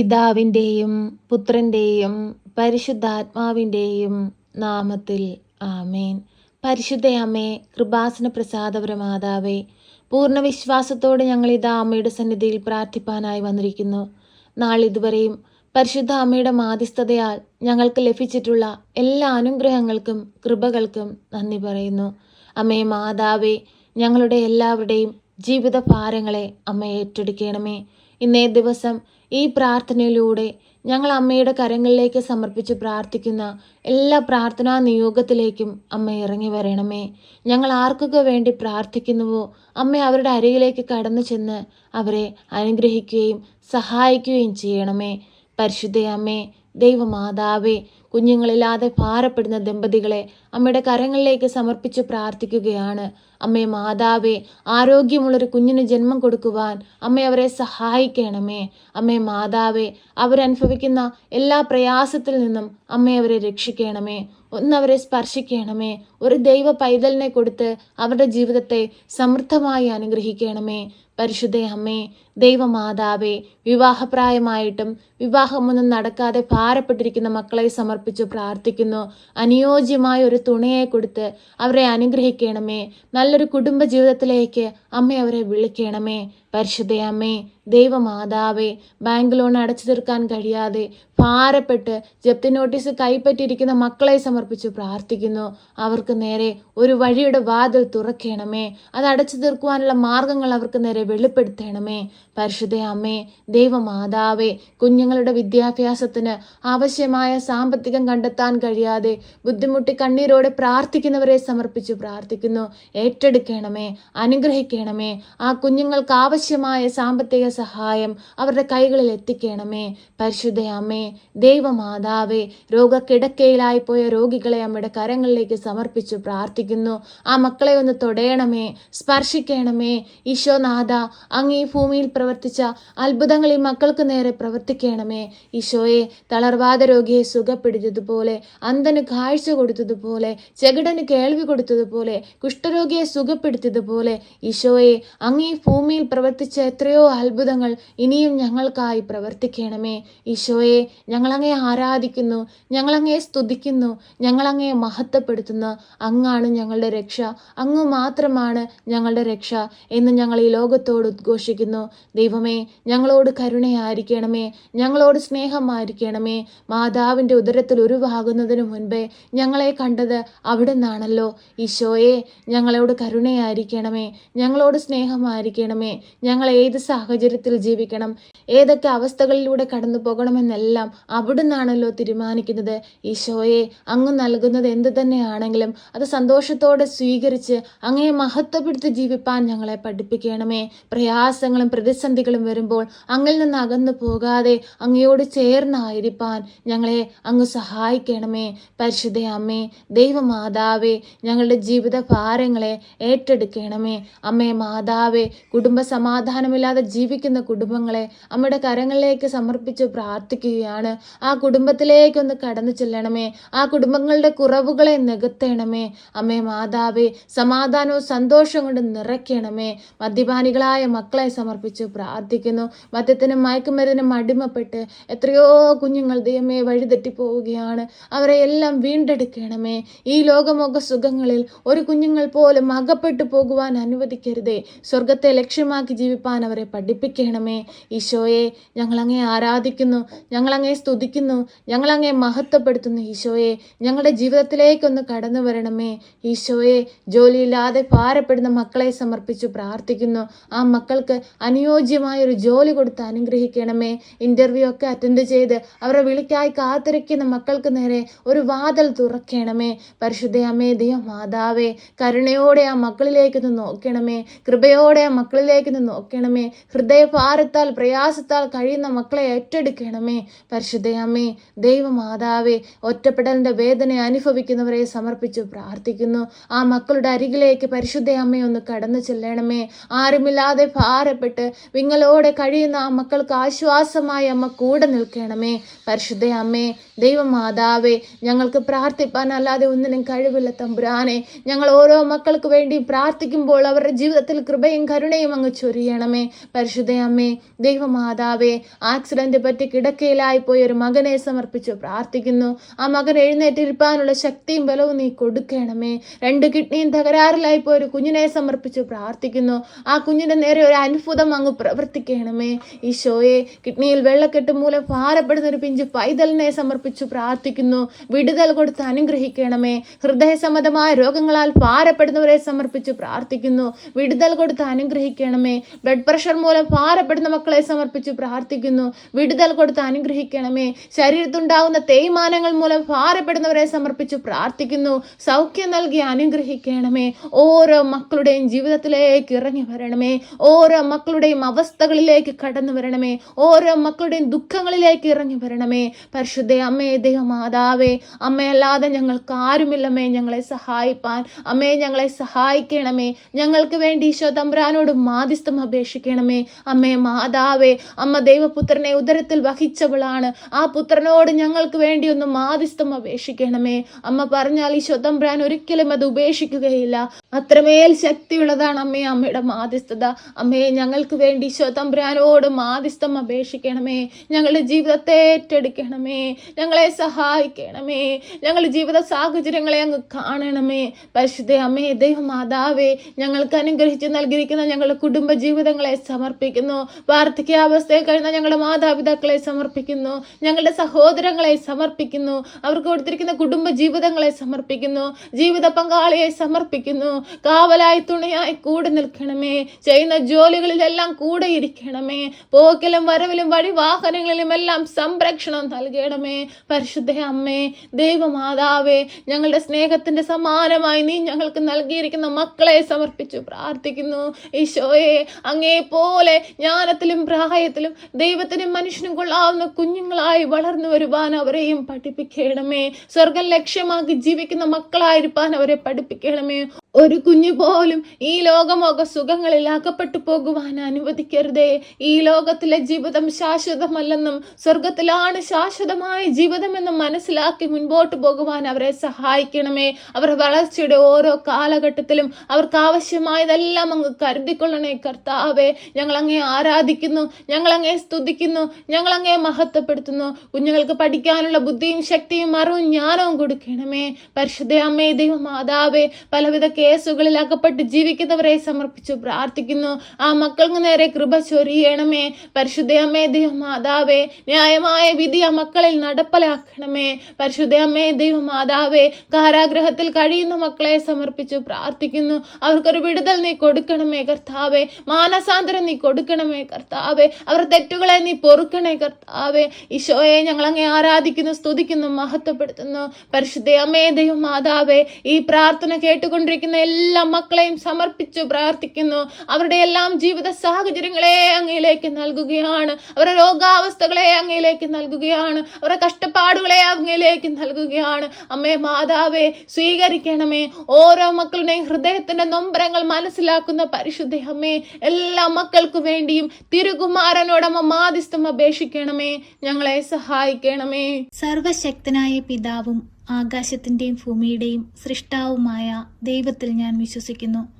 പിതാവിന്റെയും പുത്രന്റെയും പരിശുദ്ധാത്മാവിന്റെയും നാമത്തിൽ ആമേൻ. പരിശുദ്ധയമ്മേ കൃപാസന പ്രസാദപരമാതാവേ പൂർണ വിശ്വാസത്തോടെ ഞങ്ങൾ ഇതാ അമ്മയുടെ സന്നിധിയിൽ പ്രാർത്ഥിപ്പാനായി വന്നിരിക്കുന്നു. നാളിതുവരെയും പരിശുദ്ധ അമ്മയുടെ മാധ്യസ്ഥതയാൽ ഞങ്ങൾക്ക് ലഭിച്ചിട്ടുള്ള എല്ലാ അനുഗ്രഹങ്ങൾക്കും കൃപകൾക്കും നന്ദി പറയുന്നു. അമ്മേ മാതാവേ ഞങ്ങളുടെ എല്ലാവരുടെയും ജീവിത ഭാരങ്ങളെ അമ്മ ഏറ്റെടുക്കണമേ. ഇന്നേ ദിവസം ഈ പ്രാർത്ഥനയിലൂടെ ഞങ്ങൾ അമ്മയുടെ കരങ്ങളിലേക്ക് സമർപ്പിച്ച് പ്രാർത്ഥിക്കുന്ന എല്ലാ പ്രാർത്ഥനാ നിയോഗത്തിലേക്കും അമ്മ ഇറങ്ങി വരണമേ. ഞങ്ങൾ ആർക്കൊക്കെ വേണ്ടി പ്രാർത്ഥിക്കുന്നുവോ അമ്മ അവരുടെ അരികിലേക്ക് കടന്നു ചെന്ന് അവരെ അനുഗ്രഹിക്കുകയും സഹായിക്കുകയും ചെയ്യണമേ. പരിശുദ്ധയമ്മേ ദൈവമാതാവേ കുഞ്ഞുങ്ങളില്ലാതെ ഭാരപ്പെടുന്ന ദമ്പതികളെ അമ്മയുടെ കരങ്ങളിലേക്ക് സമർപ്പിച്ച് പ്രാർത്ഥിക്കുകയാണ്. അമ്മേ മാതാവേ ആരോഗ്യമുള്ളൊരു കുഞ്ഞിന് ജന്മം കൊടുക്കുവാൻ അമ്മ അവരെ സഹായിക്കണമേ. അമ്മേ മാതാവേ അവരനുഭവിക്കുന്ന എല്ലാ പ്രയാസത്തിൽ നിന്നും അമ്മ അവരെ രക്ഷിക്കണമേ. ഒന്നവരെ സ്പർശിക്കണമേ. ഒരു ദൈവ പൈതലിനെ കൊടുത്ത് അവരുടെ ജീവിതത്തെ സമൃദ്ധമായി അനുഗ്രഹിക്കണമേ. പരിശുദ്ധ അമ്മേ ദൈവമാതാവേ വിവാഹപ്രായമായിട്ടും വിവാഹമൊന്നും നടക്കാതെ ഭാരപ്പെട്ടിരിക്കുന്ന മക്കളെ സമർപ്പിച്ചു പ്രാർത്ഥിക്കുന്നു. അനുയോജ്യമായ ഒരു തുണയെ കൊടുത്ത് അവരെ അനുഗ്രഹിക്കണമേ. നല്ലൊരു കുടുംബ ജീവിതത്തിലേക്ക് അമ്മ അവരെ വിളിക്കണമേ. പരിശുദ്ധയമ്മേ ദൈവമാതാവേ ബാങ്ക് ലോൺ അടച്ചു തീർക്കാൻ കഴിയാതെ ഭാരപ്പെട്ട് ജപ്തി നോട്ടീസ് കൈപ്പറ്റിയിരിക്കുന്ന മക്കളെ സമർപ്പിച്ചു പ്രാർത്ഥിക്കുന്നു. അവർക്ക് നേരെ ഒരു വഴിയുടെ വാതിൽ തുറക്കണമേ. അത് അടച്ചു തീർക്കുവാനുള്ള മാർഗങ്ങൾ അവർക്ക് നേരെ വെളിപ്പെടുത്തണമേ. പരിശുദ്ധ അമ്മേ ദൈവമാതാവേ കുഞ്ഞുങ്ങളുടെ വിദ്യാഭ്യാസത്തിന് ആവശ്യമായ സാമ്പത്തികം കണ്ടെത്താൻ കഴിയാതെ ബുദ്ധിമുട്ടി കണ്ണീരോടെ പ്രാർത്ഥിക്കുന്നവരെ സമർപ്പിച്ചു പ്രാർത്ഥിക്കുന്നു. ഏറ്റെടുക്കണമേ അനുഗ്രഹിക്കണമേ. ആ കുഞ്ഞുങ്ങൾക്ക് ആവശ്യമായ സാമ്പത്തിക സഹായം അവരുടെ കൈകളിൽ എത്തിക്കണമേ. പരിശുദ്ധ അമ്മേ ദൈവമാതാവേ രോഗക്കിടക്കയിലായി പോയ രോഗികളെ അമ്മയുടെ കരങ്ങളിലേക്ക് സമർപ്പിച്ചു പ്രാർത്ഥിക്കുന്നു. ആ മക്കളെ ഒന്ന് തൊടയണമേ സ്പർശിക്കണമേ. ഈശോനാഥ അങ്ങ് ഈ ഭൂമിയിൽ പ്രവർത്തിച്ച അത്ഭുതങ്ങൾ ഈ മക്കൾക്ക് നേരെ പ്രവർത്തിക്കണമേ. ഈശോയെ തളർവാദ രോഗിയെ സുഖപ്പെടുത്തിയതുപോലെ അന്ധന് കാഴ്ച കൊടുത്തതുപോലെ ചെകിടന് കേൾവി കൊടുത്തതുപോലെ കുഷ്ഠരോഗിയെ സുഖപ്പെടുത്തിയതുപോലെ ഈശോയെ അങ്ങ് ഈ ഭൂമിയിൽ പ്രവർത്തിച്ച എത്രയോ അത്ഭുതങ്ങൾ ഇനിയും ഞങ്ങൾക്കായി പ്രവർത്തിക്കണമേ. ഈശോയെ ഞങ്ങളങ്ങയെ ആരാധിക്കുന്നു ഞങ്ങളങ്ങയെ സ്തുതിക്കുന്നു ഞങ്ങളങ്ങയെ മഹത്വപ്പെടുത്തുന്നു. അങ്ങാണ് ഞങ്ങളുടെ രക്ഷ അങ്ങ് മാത്രമാണ് ഞങ്ങളുടെ രക്ഷ എന്ന് ഞങ്ങൾ ഈ ലോകത്തോട് ഉദ്ഘോഷിക്കുന്നു. ദൈവമേ ഞങ്ങളോട് കരുണയായിരിക്കണമേ ഞങ്ങളോട് സ്നേഹമായിരിക്കണമേ. മാതാവിന്റെ ഉദരത്തിൽ ഉരുവാകുന്നതിന് മുൻപേ ഞങ്ങളെ കണ്ടത് അവിടെ നിന്നാണല്ലോ ഈശോയെ ഞങ്ങളോട് കരുണയായിരിക്കണമേ ഞങ്ങളോട് സ്നേഹമായിരിക്കണമേ. ഞങ്ങൾ ഏത് സാഹചര്യത്തിൽ ജീവിക്കണം ഏതൊക്കെ അവസ്ഥകളിലൂടെ കടന്നു പോകണമെന്നെല്ലാം അവിടെ നിന്നാണല്ലോ തീരുമാനിക്കുന്നത്. ഈശോയെ അങ്ങ് നൽകുന്നത് എന്ത് തന്നെയാണെങ്കിലും അത് സന്തോഷത്തോടെ സ്വീകരിച്ച് അങ്ങയെ മഹത്വപ്പെടുത്തി ജീവിപ്പാൻ ഞങ്ങളെ പഠിപ്പിക്കണമേ. പ്രയാസങ്ങളും പ്രതിസന്ധികളും വരുമ്പോൾ അങ്ങിൽ നിന്ന് അകന്നു പോകാതെ അങ്ങയോട് ചേർന്നായിരിക്കാൻ ഞങ്ങളെ അങ്ങ് സഹായിക്കണമേ. പരിശുദ്ധ അമ്മേ ദൈവമാതാവേ ഞങ്ങളുടെ ജീവിത ഭാരങ്ങളെ ഏറ്റെടുക്കണമേ. അമ്മേ മാതാവേ കുടുംബ സമാധാനമില്ലാതെ ജീവിക്കുന്ന കുടുംബങ്ങളെ അമ്മയുടെ കരങ്ങളിലേക്ക് സമർപ്പിച്ച് പ്രാർത്ഥിക്കുകയാണ്. ആ കുടുംബത്തിലേക്കൊന്ന് കടന്നു ചെല്ലണമേ. ആ കുടുംബങ്ങളുടെ കുറവുകളെ നികത്തണമേ. അമ്മേ മാതാവേ സമാധാനവും സന്തോഷം കൊണ്ട് നിറയ്ക്കണമേ. മദ്യപാനികളായ മക്കളെ സമർപ്പിച്ച് പ്രാർത്ഥിക്കുന്നു. മദ്യത്തിനും മയക്കുമരുന്നിനും അടിമപ്പെട്ട് എത്രയോ കുഞ്ഞുങ്ങൾ ദൈവമേ വഴിതെറ്റി പോവുകയാണ് അവരെ എല്ലാം വീണ്ടെടുക്കണമേ. ഈ ലോകമോക സുഖങ്ങളിൽ ഒരു കുഞ്ഞുങ്ങൾ പോലും അകപ്പെട്ടു പോകുവാൻ അനുവദിക്കരുതേ. സ്വർഗത്തെ ലക്ഷ്യമാക്കി ജീവിപ്പാൻ അവരെ പഠിപ്പിക്കണമേ. ഈശോയെ ഞങ്ങളങ്ങേ ആരാധിക്കുന്നു ഞങ്ങളങ്ങേ സ്തുതിക്കുന്നു ഞങ്ങളങ്ങേ മഹത്വപ്പെടുത്തുന്നു ഈശോയെ. ഞങ്ങളുടെ ജീവിതത്തിലേക്കൊന്ന് കടന്നു വരണമേ. ഈശോയെ ജോലിയില്ലാതെ ഭാരപ്പെടുന്ന മക്കളെ സമർപ്പിച്ചു പ്രാർത്ഥിക്കുന്നു. ആ മക്കൾക്ക് അനുയോജ്യമായ ഒരു ജോലി കൊടുത്ത് അനുഗ്രഹിക്കണമേ. ഇന്റർവ്യൂ ഒക്കെ അറ്റൻഡ് ചെയ്ത് അവരെ വിളിക്കായി കാത്തിരിക്കുന്ന മക്കൾക്ക് നേരെ ഒരു വാതിൽ തുറക്കണമേ. പരിശുദ്ധ അമ്മേ ദൈവ മാതാവേ കരുണയോടെ ആ മക്കളിലേക്ക് നിന്ന് നോക്കണമേ. കൃപയോടെ ആ മക്കളിലേക്ക് നിന്ന് നോക്കണമേ. ഹൃദയഭാരത്താൽ പ്രയാസത്താൽ കഴിയുന്ന മക്കളെ ഏറ്റെടുക്കണമേ. പരിശുദ്ധ അമ്മേ ദൈവമാതാവേ ഒറ്റപ്പെടലിന്റെ വേദന അനുഭവിക്കുന്നവരെ സമർപ്പിച്ചു പ്രാർത്ഥിക്കുന്നു. ആ മക്കളുടെ അരികിലേക്ക് പരിശുദ്ധ അമ്മയെ ഒന്ന് കടന്നു ചെല്ലണമേ. ആരുമില്ലാതെ ഭാരപ്പെട്ട് വിങ്ങളോടെ കഴിയുന്ന ആ മക്കൾക്ക് ആശ്വാസമായി അമ്മ കൂടെ നിൽക്കണമേ. പരിശുദ്ധ അമ്മേ ദൈവമാതാവേ ഞങ്ങൾക്ക് പ്രാർത്ഥിപ്പാൻ അല്ലാതെ ഒന്നിനും കഴിവില്ല തമ്പുരാനെ. ഞങ്ങൾ ഓരോ മക്കൾക്ക് വേണ്ടി പ്രാർത്ഥിക്കുമ്പോൾ അവരുടെ ജീവിതത്തിൽ കൃപയും കരുണയും അങ്ങ് ചൊരിയണമേ. പരിശുദ്ധ അമ്മേ ദൈവമാതാവേ ആക്സിഡന്റ് പറ്റി കിടക്കയിലായി പോയ ഒരു മകനെ സമർപ്പിച്ച് പ്രാർത്ഥിക്കുന്നു. ആ മകൻ എഴുന്നേറ്റിരിപ്പാനുള്ള ശക്തിയും ബലവും നീ കൊടുക്കണമേ. രണ്ട് കിഡ്നിയും തകരാറിലായി പോയ ഒരു കുഞ്ഞിനെ സമർപ്പിച്ച് പ്രാർത്ഥിക്കുന്നു. ആ കുഞ്ഞിന്റെ നേരെ ഒരു അത്ഭുതം അങ്ങ് പ്രവർത്തിക്കണമേ. ഈശോയെ കിഡ്നിയിൽ വെള്ളക്കെട്ട് മൂലം ഭാരപ്പെടുന്ന ഒരു പിഞ്ചു പൈതലിനെ സമർപ്പിച്ചു പ്രാർത്ഥിക്കുന്നു. വിടുതൽ കൊടുത്ത് അനുഗ്രഹിക്കണമേ. ഹൃദയ സംബന്ധമായ രോഗങ്ങളാൽ ഭാരപ്പെടുന്നവരെ സമർപ്പിച്ചു പ്രാർത്ഥിക്കുന്നു. വിടുതൽ കൊടുത്ത് അനുഗ്രഹിക്കണമേ. ബ്ലഡ് പ്രഷർ മൂലം ഭാരപ്പെടുന്ന മക്കളെ സമർപ്പിച്ചു പ്രാർത്ഥിക്കുന്നു. വിടുതൽ കൊടുത്ത് അനുഗ്രഹിക്കണമേ. ശരീരത്തുണ്ടാകുന്ന തേയ്മാനങ്ങൾ മൂലം ഭാരപ്പെടുന്നവരെ സമർപ്പിച്ചു പ്രാർത്ഥിക്കുന്നു. സൗഖ്യം നൽകി അനുഗ്രഹിക്കണമേ. ഓരോ മക്കളുടെയും ജീവിതത്തിലേക്ക് ഇറങ്ങി വരണമേ. ഓരോ മക്കളുടെയും അവസ്ഥകളിലേക്ക് കടന്നു വരണമേ. ഓരോ മക്കളുടെയും ദുഃഖങ്ങളിലേക്ക് ഇറങ്ങി വരണമേ. പരിശുദ്ധ അമ്മേ ദൈവമാതാവേ അമ്മയല്ലാതെ ഞങ്ങൾക്ക് ആരുമില്ലമ്മേ. ഞങ്ങളെ സഹായിപ്പാൻ അമ്മേ ഞങ്ങളെ സഹായിക്കണമേ. ഞങ്ങൾക്ക് വേണ്ടി ഈശോ തമ്പ്രാനോട് മാധ്യസ്ഥം അപേക്ഷിക്കണമേ. അമ്മേ മാതാവേ അമ്മ ദൈവപുത്രനെ ഉദരത്തിൽ വഹിച്ചവളാണ്. ആ പുത്രനോട് ഞങ്ങൾക്ക് വേണ്ടി ഒന്ന് മാധ്യസ്ഥം അപേക്ഷിക്കണമേ. അമ്മ പറഞ്ഞാൽ ഈശോ തമ്പ്രാൻ ഒരിക്കലും അത് ഉപേക്ഷിക്കുകയില്ല. അത്രമേൽ ശക്തിയുള്ളതാണ് അമ്മേ അമ്മയുടെ മാധ്യസ്ഥത. അമ്മയെ ഞങ്ങൾക്ക് വേണ്ടി ഈശോ തമ്പ്രാനോട് മാധ്യസ്ഥം അപേക്ഷിക്കണമേ. ഞങ്ങളുടെ ജീവിതത്തെ ഏറ്റെടുക്കണമേ. ഞങ്ങളെ സഹായിക്കണമേ. ഞങ്ങളുടെ ജീവിത സാഹചര്യങ്ങളെ അങ്ങ് കാണണമേ. പരിശുദ്ധ അമ്മേ ദൈവമാതാവേ ഞങ്ങൾക്ക് അനുഗ്രഹിച്ച് നൽകിയിരിക്കുന്ന ഞങ്ങളുടെ കുടുംബ ജീവിതങ്ങളെ സമർപ്പിക്കുന്നു. വാർദ്ധക്യാവസ്ഥയിൽ കഴിയുന്ന ഞങ്ങളുടെ മാതാപിതാക്കളെ സമർപ്പിക്കുന്നു. ഞങ്ങളുടെ സഹോദരങ്ങളെ സമർപ്പിക്കുന്നു. അവർക്ക് കൊടുത്തിരിക്കുന്ന കുടുംബ ജീവിതങ്ങളെ സമർപ്പിക്കുന്നു. ജീവിത പങ്കാളിയെ സമർപ്പിക്കുന്നു. കാവലായി തുണയായി കൂടെ നിൽക്കണമേ. ചെയ്യുന്ന ജോലികളിലെല്ലാം കൂടെ ഇരിക്കണമേ പോക്കിലും വരവിലും വഴി വാഹനങ്ങളിലും എല്ലാം സംരക്ഷണം നൽകണമേ. പരിശുദ്ധ അമ്മേ ദൈവമാതാവേ ഞങ്ങളുടെ സ്നേഹത്തിന്റെ സമാനമായി നീ ഞങ്ങൾക്ക് നൽകിയിരിക്കുന്ന മക്കളെ സമർപ്പിച്ചു പ്രാർത്ഥിക്കുന്നു. ഈശോയെ അങ്ങേ പോലെ ജ്ഞാനത്തിലും പ്രായത്തിലും ദൈവത്തിനും മനുഷ്യനും കൊള്ളാവുന്ന കുഞ്ഞുങ്ങളായി വളർന്നു വരുവാൻ അവരെയും പഠിപ്പിക്കണമേ. സ്വർഗം ലക്ഷ്യമാക്കി ജീവിക്കുന്ന മക്കളായിരിക്കാൻ അവരെ പഠിപ്പിക്കണമേ. ഒരു കുഞ്ഞു പോലും ഈ ലോകമൊക്കെ സുഖങ്ങളിൽ അകപ്പെട്ടു പോകുവാൻ അനുവദിക്കരുതേ. ഈ ലോകത്തിലെ ജീവിതം ശാശ്വതമല്ലെന്നും സ്വർഗത്തിലാണ് ശാശ്വതമായ ജീവിതമെന്നും മനസ്സിലാക്കി മുൻപോട്ട് പോകുവാൻ അവരെ സഹായിക്കണമേ. അവർ വളർച്ചയുടെ ഓരോ കാലഘട്ടത്തിലും അവർക്ക് ആവശ്യമായതെല്ലാം അങ്ങ് കരുതിക്കൊള്ളണേ കർത്താവേ. ഞങ്ങൾ അങ്ങേ ആരാധിക്കുന്നു ഞങ്ങൾ അങ്ങേ സ്തുതിക്കുന്നു ഞങ്ങൾ അങ്ങേ മഹത്വപ്പെടുത്തുന്നു. കുഞ്ഞുങ്ങൾക്ക് പഠിക്കാനുള്ള ബുദ്ധിയും ശക്തിയും അറിവും ജ്ഞാനവും കൊടുക്കണമേ. പരിശുദ്ധ അമ്മേ ദൈവം മാതാവേ പലവിധ കേസുകളിൽ അകപ്പെട്ട് ജീവിക്കുന്നവരെ സമർപ്പിച്ചു. പ്രാർത്ഥിക്കുന്നു. ആ മക്കൾക്ക് നേരെ കൃപ ചൊരിയണമേ. പരിശുദ്ധ അമ്മേ ദൈവം മാതാവേ ന്യായമായ വിധി ആ മക്കളിൽ നടപ്പിലാക്കണമേ പരിശുദ്ധ അമ്മേ ദൈവം മാതാവേ കാരാഗ്രഹത്തിൽ കഴിയുന്ന മക്കളെ സമർപ്പിച്ചു. പ്രാർത്ഥിക്കുന്നു. അവർക്കൊരു വിടുതൽ നീ കൊടുക്കണമേ കർത്താവേ. മാനസാന്തരം നീ കൊടുക്കണമേ കർത്താവേ. അവർ തെറ്റുകളെ നീ പൊറുക്കണേ കർത്താവേ. ഈശോയെ ഞങ്ങൾ അങ്ങനെ ആരാധിക്കുന്നു സ്തുതിക്കുന്നു മഹത്വപ്പെടുത്തുന്നു. പരിശുദ്ധ അമ്മേ ദൈവം മാതാവേ ഈ പ്രാർത്ഥന കേട്ടുകൊണ്ടിരിക്കുന്ന എല്ലാ മക്കളെയും സമർപ്പിച്ചു പ്രാർത്ഥിക്കുന്നു. അവരുടെ എല്ലാം ജീവിത സാഹചര്യങ്ങളെ അങ്ങയിലേക്ക് നൽകുകയാണ്. അവരുടെ രോഗാവസ്ഥകളെ അങ്ങയിലേക്ക് നൽകുകയാണ്. അവരുടെ കഷ്ടപ്പാടുകളെ അങ്ങയിലേക്ക് നൽകുകയാണ്. അമ്മേ മാതാവേ സ്വീകരിക്കണമേ. ഓരോ മക്കളുടെയും ഹൃദയത്തിന്റെ നൊമ്പരങ്ങൾ മനസ്സിലാക്കുന്ന പരിശുദ്ധ അമ്മേ എല്ലാ മക്കൾക്കു വേണ്ടിയും തിരുകുമാരനോടമ്മ മാധ്യസ്ഥം അപേക്ഷിക്കണമേ. ഞങ്ങളെ സഹായിക്കണമേ. സർവശക്തനായ പിതാവും ആകാശത്തിന്റെയും ഭൂമിയുടെയും സൃഷ്ടാവുമായ ദൈവത്തിൽ ഞാൻ വിശ്വസിക്കുന്നു.